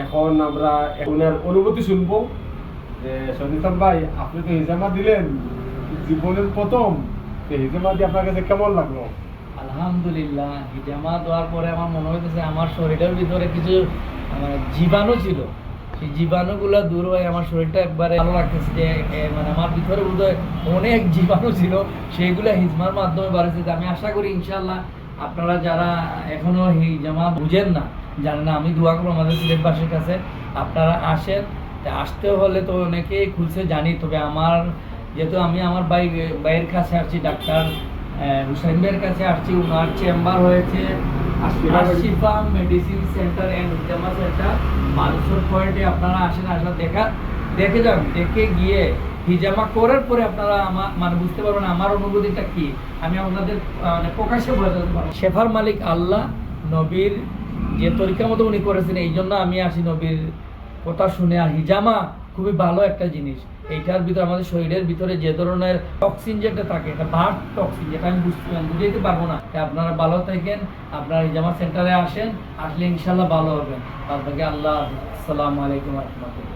এখন আমরা ওনার অনুভূতি শুনব যে সঞ্জিতাম ভাই, আপনি তো হিজামা দিলেন। জীবনের প্রথম। তো হিজামা দিয়ে আপনার কাছে কেমন লাগল? আলহামদুলিল্লাহ, হিজামা দেওয়ার পরে আমার মনে হইতেছে আমার শরীরের ভিতরে কিছু মানে জীবাণু ছিল। সেই জীবাণুগুলো দূর হয়ে আমার শরীরটা একবারে ভালো লাগতেছে যে মানে আমার ভিতরে বোধহয় অনেক জীবাণু ছিল, সেইগুলো হিজমার মাধ্যমে বাড়ছে আমি আশা করি ইনশাল্লাহ আপনারা যারা এখনও হিজামা বুঝেন না জানেন না আমি দোয়া করব আমাদের সিলেটবাসীর কাছে। আপনারা আসেন। আসতে হলে তো অনেকেই খুলছে জানি। তবে আমার যেহেতু আমি আমার ভাই ভাইয়ের কাছে আসছি ডাক্তার হুসাইন ভাইয়ের কাছে আসছি ওনার চেম্বার হয়েছে। আশিফা মেডিসিন সেন্টার অ্যান্ড হিজামা সেন্টার। মানুষের পয়েন্টে আপনারা আসেন আসলে দেখা দেখে যান দেখে গিয়ে হিজামা করার পরে আপনারা আমার মানে বুঝতে পারবেন আমার অনুভূতিটা কি। আমি আপনাদের মানে প্রকাশ্যে বোঝাতে পারব। শেফার মালিক আল্লাহ নবীর যে তরিকা মতো উনি করেছেন, এই জন্য আমি আসি নবীর কথা শুনে আর হিজামা খুবই ভালো একটা জিনিস। এইটার ভিতরে আমাদের শরীরের ভিতরে যে ধরনের টক্সিন যেটা থাকে, এটা বার্ড টক্সিন যেটা আমি বুঝতে বুঝাইতে পারব না। আপনারা ভালো থাকেন, আপনারা হিজামা সেন্টারে আসেন, আসলে ইনশাল্লাহ ভালো হবেন। আপনাকে আল্লাহ আসসালামু আলাইকুম রহমতুল্লাহ।